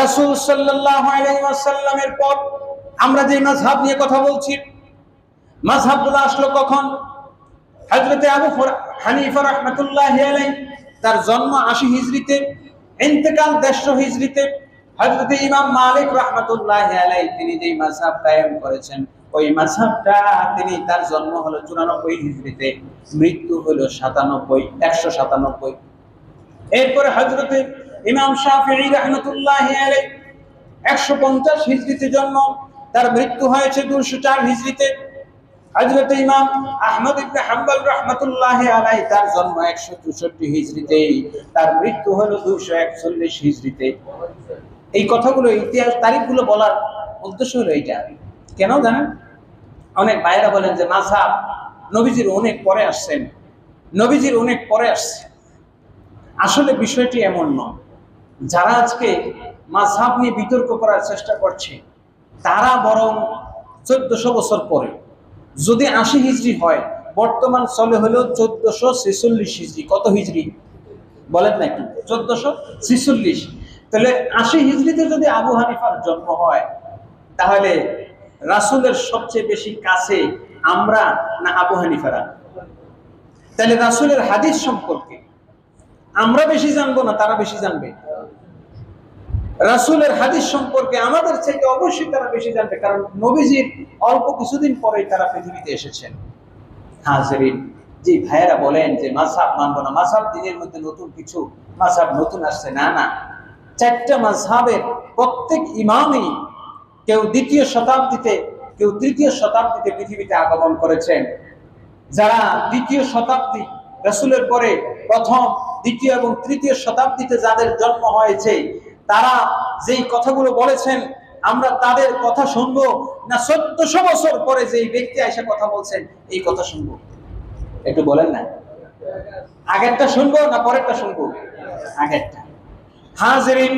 রাসূল ওয়াসাল্লামের পর আমরা যে মাযহাব নিয়ে কথা বলছি, মাযহাবগুলো আসলো কখন? হযরতে আবু হানিফা রাহমাতুল্লাহি আলাইহি, তার জন্ম 80 হিজরিতে ইন্তেকাল 150 হিজরিতে হযরতে ইমাম মালিক রাহমাতুল্লাহি আলাইহি তিনি যেই মাযহাব কায়েম করেছেন, ওই মাযহাবটা তিনি তার জন্ম হলো 94 হিজরিতে মৃত্যু হলো 97 197 এরপরে হযরতে ইমাম শাফিঈ রাহমাতুল্লাহি আলাইহি 150 হিজরিতে জন্ম, তার মৃত্যু হয়েছে 204 হিজরিতে। হযরত ইমাম আহমদ ইবনে হাম্বল রাহমাতুল্লাহি আলাইহি, তার জন্ম 164 হিজরিতে তার মৃত্যু হলো 241 হিজরিতে। এই কথাগুলো, ইতিহাস, তারিখগুলো বলার উদ্দেশ্য হলো এইটা। কেন জানেন? অনেক ভাইয়েরা বলেন যে মাযহাব নবীজির অনেক পরে আসছেন। নবীজির অনেক পরে আসছে। আসলে বিষয়টি এমন নয়। যারা আজকে মাঝহাব নিয়ে বিতর্ক করার চেষ্টা করছে, তারা বরং চোদ্দশো বছর পরে, যদি আশি হিজড়ি হয়, বর্তমান চলে হলো চোদ্দশো ছেচল্লিশ হিজড়ি কত হিজড়ি বলেন নাকি চোদ্দশো ছেচল্লিশ। তাহলে আশি হিজড়িতে যদি আবু হানিফার জন্ম হয়, তাহলে রাসূলের সবচেয়ে বেশি কাছে আমরা না আবু হানিফারা? তাহলে রাসূলের হাদিস সম্পর্কে আমরা বেশি জানব না তারা বেশি জানবে? রাসূলের হাদিস সম্পর্কে আমাদের চাইতে অবশ্যই তারা বেশি জানবে, কারণ নবীজির অল্প কিছুদিন পরেই তারা পৃথিবীতে এসেছেন। হাজরিন যে ভাইয়েরা বলেন যে মাসাব মানবো না। মাসাব দিনের মধ্যে নতুন কিছু মাসাব নতুন আসছে। না না। চারটা মাঝহাবের প্রত্যেক ইমামই কেউ দ্বিতীয় শতাব্দীতে, কেউ তৃতীয় শতাব্দীতে পৃথিবীতে আগমন করেছেন। যারা দ্বিতীয় শতাব্দী রসুলের পরে প্রথম, দ্বিতীয় এবং তৃতীয় শতাব্দীতে যাদের জন্ম হয়েছে তারা যেই কথাগুলো বলেছেন, আমরা তাদের কথা শুনব না চোদ্দশো বছর পরে যেই ব্যক্তি এসে কথা বলছেন, এই কথা শুনব। একটু বলেন না। আগেরটা শুনব না পরেরটা শুনব? আগেরটা। হাজরিন